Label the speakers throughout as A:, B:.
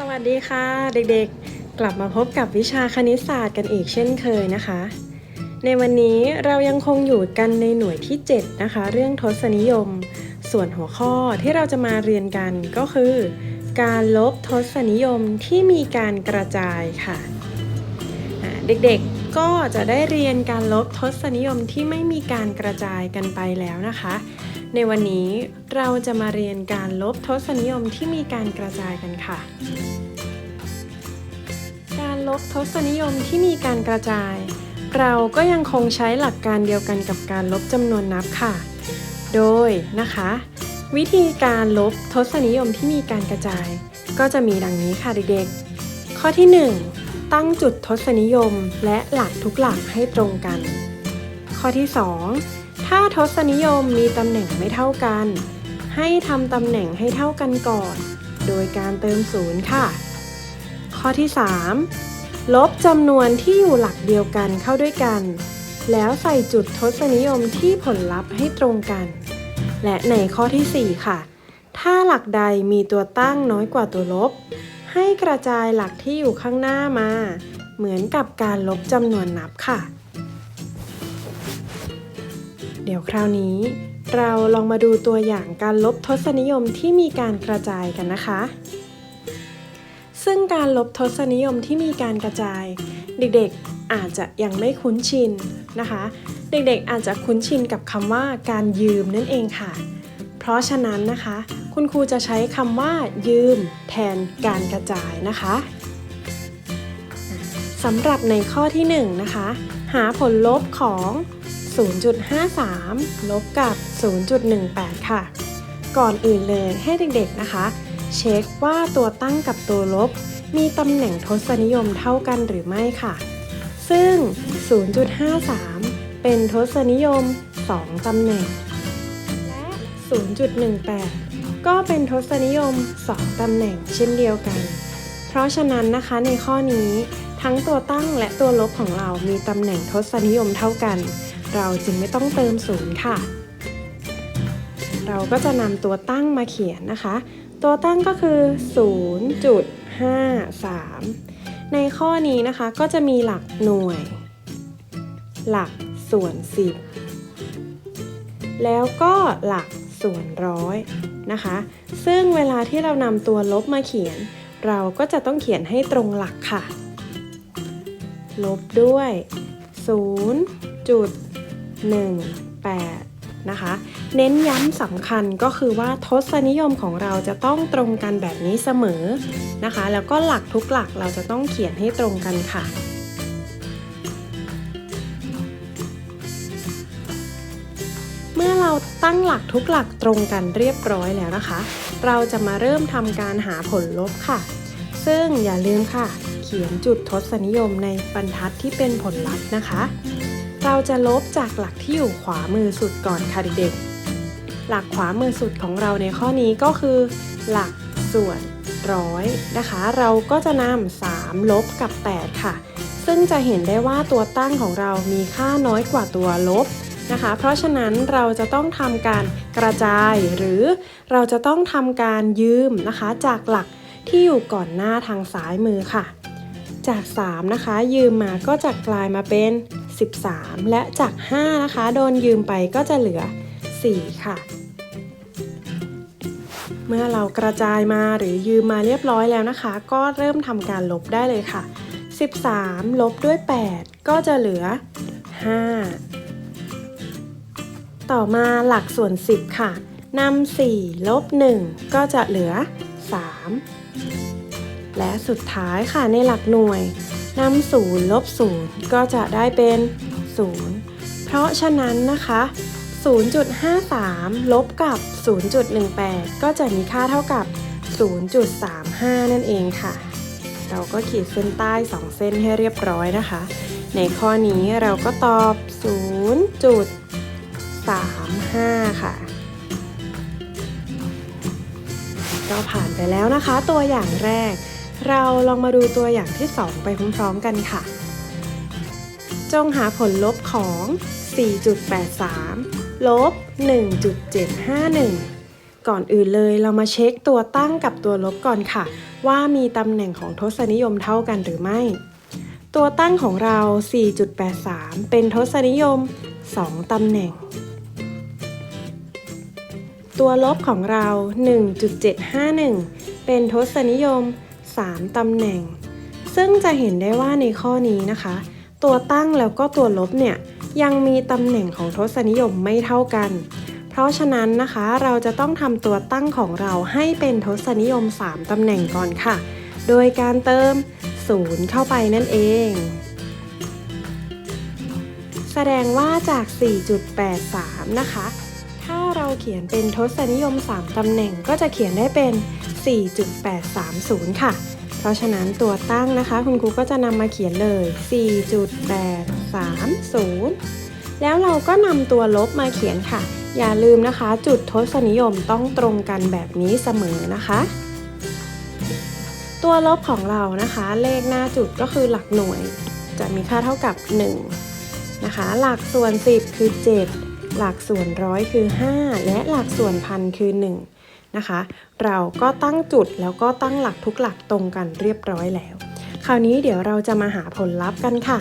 A: สวัสดีค่ะ เด็กๆ กลับมาพบกับวิชาคณิตศาสตร์กันอีกเช่นเคยนะคะ ในวันนี้เรายังคงอยู่กันในหน่วยที่ 7 นะคะ เรื่องทศนิยม ส่วนหัวข้อที่เราจะมาเรียนกันก็คือ การลบทศนิยมที่มีการกระจายค่ะ เด็กๆ ก็จะได้เรียนการลบทศนิยมที่ไม่มีการกระจายกันไปแล้วนะคะ ในวันนี้เราจะมาเรียนการลบทศนิยมที่มีการกระจายกันค่ะ การลบทศนิยมที่มีการกระจาย เราก็ยังคงใช้หลักการเดียวกันกับการลบจำนวนนับค่ะ โดยนะคะ วิธีการลบทศนิยมที่มีการกระจาย ก็จะมีดังนี้ค่ะเด็กๆ ข้อที่ 1 ตั้งจุดทศนิยมและหลักทุกหลักให้ตรงกัน ข้อที่ 2 ถ้าทศนิยมมีตำแหน่งไม่เท่ากัน ให้ทำตำแหน่งให้เท่ากันก่อน โดยการเติมศูนย์ค่ะ ข้อที่ 3 ลบจำนวนที่อยู่หลักเดียวกันเข้าด้วยกัน แล้วใส่จุดทศนิยมที่ผลลัพธ์ให้ตรงกัน และในข้อทีสี่4 ค่ะ ถ้าหลักใดมีตัวตั้งน้อยกว่าตัวลบ ให้กระจายหลักที่อยู่ข้างหน้ามา เหมือนกับการลบจำนวนนับค่ะ เดี๋ยวคราวนี้ เราลองมาดูตัวอย่างการลบทศนิยมที่มีการกระจายกันนะคะ ซึ่งการลบทศนิยมที่มีการกระจาย เด็กๆอาจจะยังไม่คุ้นชินนะคะ เด็กๆอาจจะคุ้นชินกับคำว่าการยืมนั่นเองค่ะ เพราะฉะนั้นนะคะ คุณครูจะใช้คำว่า ยืม แทนการกระจายนะคะสำหรับในข้อที่1นะคะหาผลลบของ 0.53 ลบกับ 0.18 ค่ะ ก่อนอื่นเลยให้เด็กๆนะคะ เช็คว่าตัวตั้งกับตัวลบ มีตำแหน่งทศนิยมเท่ากันหรือไม่ค่ะ ซึ่ง 0.53 เป็นทศนิยม 2 ตำแหน่ง 0.18 ก็เป็นทศนิยม 2 ตำแหน่งเช่นเดียวกัน เพราะฉะนั้นนะคะในข้อนี้ ทั้งตัวตั้งและตัวลบของเรามีตำแหน่งทศนิยมเท่ากัน เราจึงไม่ต้องเติมศูนย์ค่ะ เราก็จะนำตัวตั้งมาเขียนนะคะ ตัวตั้งก็คือ 0.53 ในข้อนี้นะคะก็จะมีหลักหน่วย หลักส่วน 10แล้วก็หลัก ส่วนร้อยนะคะ ซึ่งเวลาที่เรานำตัวลบมาเขียน เราก็จะต้องเขียนให้ตรงหลักค่ะ ลบด้วย 0.18 นะคะ เน้นย้ำสำคัญก็คือว่าทศนิยมของเราจะต้องตรงกันแบบนี้เสมอนะคะ แล้วก็หลักทุกหลักเราจะต้องเขียนให้ตรงกันค่ะ ตั้งหลักทุกหลักตรงกันเรียบร้อยแล้วนะคะ เราจะมาเริ่มทำการหาผลลบค่ะ ซึ่งอย่าลืมค่ะ เขียนจุดทศนิยมในบรรทัดที่เป็นผลลัพธ์นะคะ เราจะลบจากหลักที่อยู่ขวามือสุดก่อนค่ะเด็กๆ หลักขวามือสุดของเราในข้อนี้ก็คือ หลักส่วนร้อยนะคะ เราก็จะนำ3ลบกับ 8 ค่ะ ซึ่งจะเห็นได้ว่าตัวตั้งของเรามีค่าน้อยกว่าตัวลบ นะคะ เพราะฉะนั้นเราจะต้องทำการกระจายหรือเราจะต้องทำการยืมนะคะจากหลักที่อยู่ก่อนหน้าทางซ้ายมือค่ะ จาก 3 นะคะ ยืมมาก็จะกลายมาเป็น 13 และจาก 5 นะคะ โดนยืมไปก็จะเหลือ 4 ค่ะ เมื่อเรากระจายมาหรือยืมมาเรียบร้อยแล้วนะคะ ก็เริ่มทำการลบได้เลยค่ะ 13 ลบด้วย 8 ก็จะเหลือ 5 ต่อมาหลักส่วน 10 ค่ะนำ4ลบ1ก็จะเหลือ 3 และสุดท้ายค่ะในหลักหน่วยนำ0ลบ0ก็จะได้เป็น 0 เพราะฉะนั้นนะคะ 0.53 ลบกับ 0.18 ก็จะมีค่าเท่ากับ 0.35 นั่นเองค่ะ เราก็ขีดเส้นใต้ 2 เส้นให้เรียบร้อยนะคะ ในข้อนี้เราก็ตอบ 3 5 ค่ะ ก็ผ่านไปแล้วนะคะตัวอย่างแรก เราลองมาดูตัวอย่างที่ 2 ไปพร้อมๆกันค่ะ จงหาผลลบของ 4.83 ลบ 1.751 ก่อนอื่นเลยเรามาเช็คตัวตั้งกับตัวลบก่อนค่ะ ว่ามีตำแหน่งของทศนิยมเท่ากันหรือไม่ตัวตั้งของเรา 4.83 เป็นทศนิยม 2 ตำแหน่ง ตัวลบของเรา 1.751 เป็นทศนิยม 3 ตำแหน่ง ซึ่งจะเห็นได้ว่าในข้อนี้นะคะ ตัวตั้งแล้วก็ตัวลบเนี่ยยังมีตำแหน่งของทศนิยมไม่เท่ากัน เพราะฉะนั้นนะคะเราจะต้องทำตัวตั้งของเราให้เป็นทศนิยม 3 ตำแหน่งก่อนค่ะ โดยการเติม 0 เข้าไปนั่นเอง แสดงว่าจาก 4.83 นะคะ ถ้าเราเขียนเป็นทศนิยม 3 ตำแหน่งก็จะเขียนได้เป็น 4.830 ค่ะ เพราะฉะนั้นตัวตั้งนะคะ คุณครูก็จะนำมาเขียนเลย 4.830 แล้วเราก็นำตัวลบมาเขียนค่ะ อย่าลืมนะคะ จุดทศนิยมต้องตรงกันแบบนี้เสมอนะคะ ตัวลบของเรานะคะ เลขหน้าจุดก็คือหลักหน่วย จะมีค่าเท่ากับ 1 นะคะ หลักส่วน 10 คือ 7 หลักส่วนร้อยคือ 5 และหลักส่วนพันคือ 1 นะคะ เราก็ตั้งจุดแล้วก็ตั้งหลักทุกหลักตรงกันเรียบร้อยแล้ว คราวนี้เดี๋ยวเราจะมาหาผลลัพธ์กันค่ะ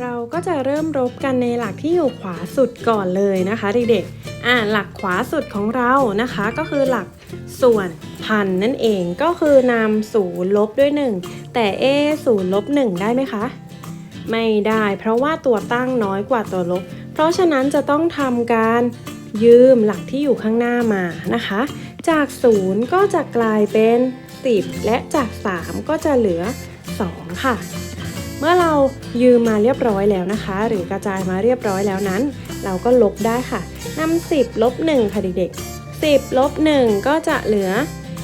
A: เราก็จะเริ่มรบกันในหลักที่อยู่ขวาสุดก่อนเลยนะคะเด็กๆอ่าหลักขวาสุดของเรานะคะ ก็คือหลักส่วนพันนั่นเองก็คือนำศูนย์ลบด้วย 1 แต่เอศูนย์ลบ1ได้ไหมคะ ไม่ได้เพราะว่าตัวตั้งน้อยกว่าตัวลบ ราะฉะนั้นจะต้องทำการยืมหลักที่อยู่ข้างหน้ามานะคะ จาก 0 ก็จะกลายเป็น 10 และจาก 3 ก็จะเหลือ 2 ค่ะ เมื่อเรายืมมาเรียบร้อยแล้วนะคะ หรือกระจายมาเรียบร้อยแล้วนั้น เราก็ลบได้ค่ะนำ10 ลบ 1 ค่ะเด็กๆ10 ลบ 1 ก็จะเหลือ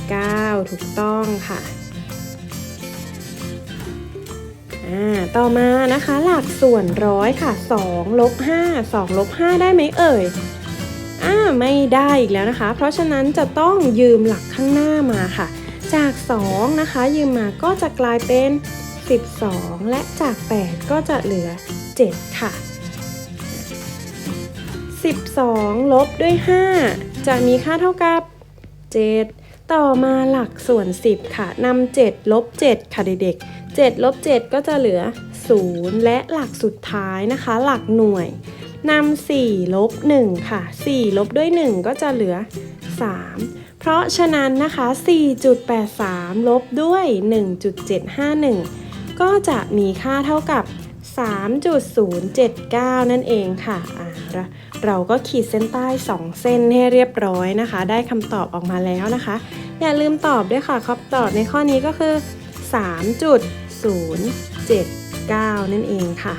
A: 9 ถูกต้องค่ะ ต่อมานะคะหลักส่วนร้อยค่ะ2ลบ5 2ลบ5ได้ไหมเอ่ยอ่าไม่ได้อีกแล้วนะคะ เพราะฉะนั้นจะต้องยืมหลักข้างหน้ามาค่ะ จาก 2 นะคะ ยืมมาก็จะกลายเป็น 12 และจาก 8 ก็จะเหลือ 7 ค่ะ 12 ลบด้วย 5 จะมีค่าเท่ากับ 7 ต่อมาหลักส่วน 10 ค่ะนำ7ลบ 7 ค่ะเด็กๆ 7ลบ7ก็จะเหลือ 0 และหลักสุดท้ายนะคะ หลักหน่วยนำ4ลบ1ค่ะ 4 ลบด้วย 1 ก็จะเหลือ 3 เพราะฉะนั้นนะคะ 4.83 ลบด้วย 1.751 ก็จะมีค่าเท่ากับ 3.079 นั่นเองค่ะอ่าเราก็ขีดเส้นใต้ 2 เส้นให้เรียบร้อยนะคะ ได้คำตอบออกมาแล้วนะคะ อย่าลืมตอบด้วยค่ะคำตอบในข้อนี้ก็คือ 079 นั่นเองค่ะ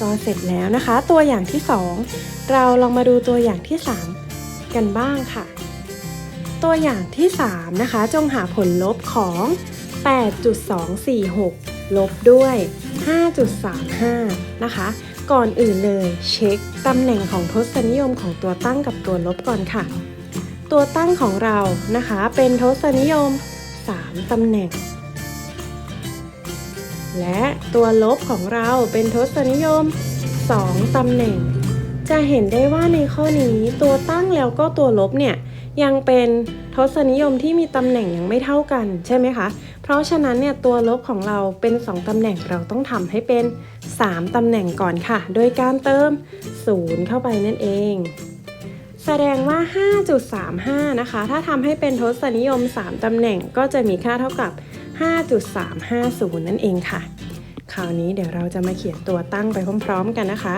A: ก็เสร็จแล้วนะคะ ตัวอย่างที่ 2 เราลองมาดูตัวอย่างที่ 3 กันบ้างค่ะ ตัวอย่างที่ 3 นะคะ จงหาผลลบของ 8.246 ลบด้วย 5.35 นะคะก่อนอื่นเลยเช็คตำแหน่งของทศนิยมของตัวตั้งกับตัวลบก่อนค่ะ ตัวตั้งของเรานะคะเป็นทศนิยม 3 ตำแหน่ง และตัวลบของเราเป็นทศนิยม 2 ตำแหน่ง จะเห็นได้ว่าในข้อนี้ตัวตั้งแล้วก็ตัวลบเนี่ยยังเป็นทศนิยมที่มีตำแหน่งยังไม่เท่ากันใช่ไหมคะ เพราะฉะนั้นเนี่ยตัวลบของเราเป็น 2 ตำแหน่งเราต้องทำให้เป็น 3 ตำแหน่งก่อนค่ะ โดยการเติม 0 เข้าไปนั่นเอง แสดงว่า 5.35 นะคะ ถ้าทำให้เป็นทศนิยม 3 ตำแหน่งก็จะมีค่าเท่ากับ 5.350 นั่นเองค่ะ คราวนี้เดี๋ยวเราจะมาเขียนตัวตั้งไปพร้อมๆกันนะคะ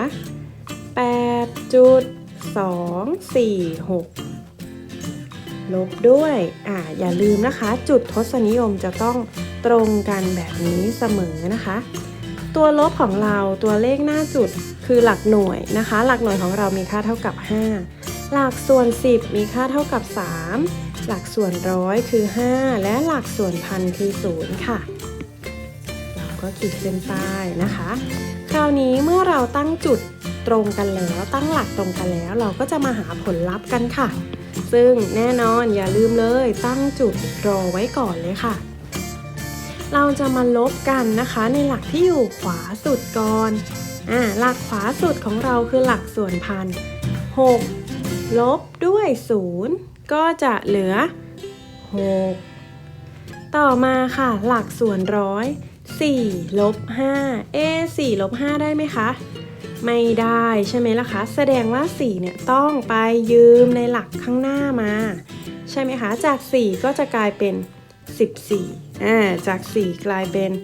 A: 8.246 ลบด้วย อ่า อย่าลืมนะคะ จุดทศนิยมจะต้องตรงกันแบบนี้เสมอนะคะ ตัวลบของเราตัวเลขหน้าจุดคือหลักหน่วยนะคะ หลักหน่วยของเรามีค่าเท่ากับ 5 หลักส่วน 10 มีค่าเท่ากับ 3 หลักส่วนร้อยคือ 5 และหลักส่วนพันคือ 0 ค่ะ เราก็ขีดเส้นใต้นะคะ คราวนี้เมื่อเราตั้งจุดตรงกันแล้วตั้งหลักตรงกันแล้ว เราก็จะมาหาผลลัพธ์กันค่ะ ซึ่งแน่นอนอย่าลืมเลยตั้งจุดรอไว้ก่อนเลยค่ะ เราจะมาลบกันนะคะในหลักที่อยู่ขวาสุดก่อนอ่าหลักขวาสุดของเราคือหลักส่วนพัน6ลบด้วย 0 ก็จะเหลือ 6 ต่อมาค่ะ หลักส่วนร้อย 4 ลบ 5 เอ4ลบ 5 ได้ไหมคะ ไม่ได้ใช่ไหมล่ะคะ แสดงว่า 4 เนี่ยต้องไปยืมในหลักข้างหน้ามา ใช่ไหมคะ จาก 4 ก็จะกลายเป็น 14อ่าจาก 4 กลายเป็น 14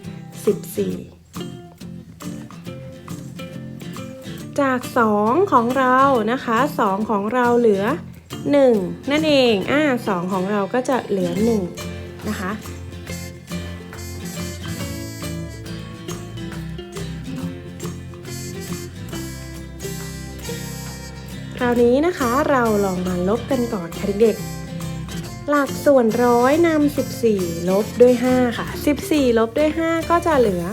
A: จาก 2 ของเรานะคะ 2 ของเราเหลือ 1 นั่นเองอ่า2ของเราก็จะเหลือ 1 นะคะ คราวนี้นะคะเราลองมาลบกันก่อนค่ะเด็กๆหลักส่วนร้อยนำ14 ลบด้วย 5 ค่ะ 14 ลบด้วย 5 ก็จะเหลือ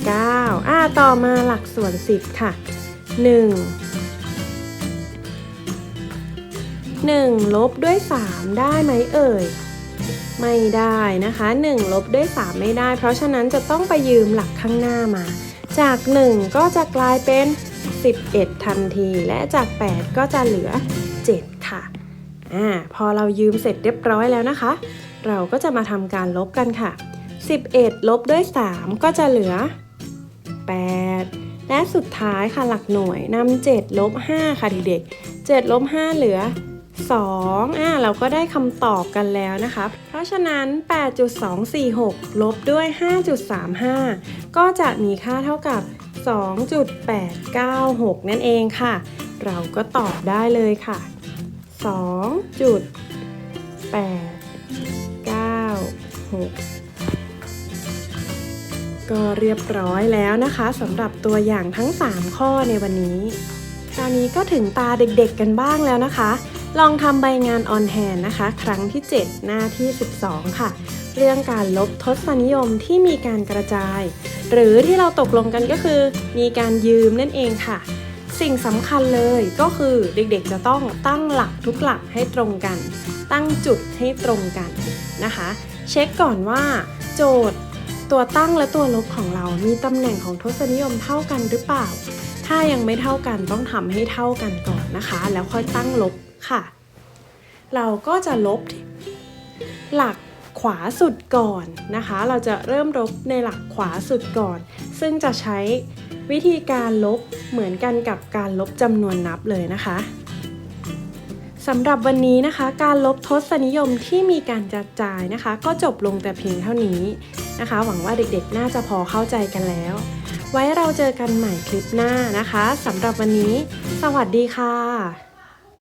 A: 9 อ่า ต่อมาหลักส่วน 10 ค่ะ 1 1 ลบด้วย 3 ได้ไหมเอ่ย ไม่ได้นะคะ 1 ลบด้วย 3 ไม่ได้ เพราะฉะนั้นจะต้องไปยืมหลักข้างหน้ามา จาก 1 ก็จะกลายเป็น 11 ทันที และจาก 8 ก็จะเหลือ 7 ค่ะอ่าพอเรายืมเสร็จเรียบร้อยแล้วนะคะ เราก็จะมาทำการลบกันค่ะ 11 ลบด้วย 3 ก็จะเหลือ 8และสุดท้ายค่ะหลักหน่วยนำ7ลบ5ค่ะเด็กๆ7ลบ5เหลือ 2อ่าเราก็ได้คำตอบกันแล้วนะคะ เพราะฉะนั้น 8.246 ลบด้วย 5.35 ก็จะมีค่าเท่ากับ 2.896 นั่นเองค่ะ เราก็ตอบได้เลยค่ะ 2.896ก็เรียบร้อยแล้วนะคะสำหรับตัวอย่างทั้ง 3 ข้อในวันนี้ คราวนี้ก็ถึงตาเด็กๆกันบ้างแล้วนะคะ ลองทำใบงานออนแฮนนะคะ ครั้งที่ 7 หน้าที่ 12 ค่ะ เรื่องการลบทศนิยมที่มีการกระจาย หรือที่เราตกลงกันก็คือ มีการยืมนั่นเองค่ะ สิ่งสำคัญเลยก็คือเด็กๆจะต้องตั้งหลักทุกหลักให้ตรงกัน ตั้งจุดให้ตรงกันนะคะ เช็คก่อนว่าโจทย์ตัวตั้งและตัวลบของเรา มีตำแหน่งของทศนิยมเท่ากันหรือเปล่า ถ้ายังไม่เท่ากันต้องทำให้เท่ากันก่อนนะคะ แล้วค่อยตั้งลบ ค่ะ เราก็จะลบหลักขวาสุดก่อนนะคะ เราจะเริ่มลบในหลักขวาสุดก่อน ซึ่งจะใช้วิธีการลบเหมือนกันกับการลบจำนวนนับเลยนะคะสำหรับวันนี้นะคะ การลบทศนิยมที่มีการกระจายนะคะ ก็จบลงแต่เพียงเท่านี้นะคะ หวังว่าเด็กๆ น่าจะพอเข้าใจกันแล้ว ไว้เราเจอกันใหม่คลิปหน้านะคะสำหรับวันนี้ สวัสดีค่ะ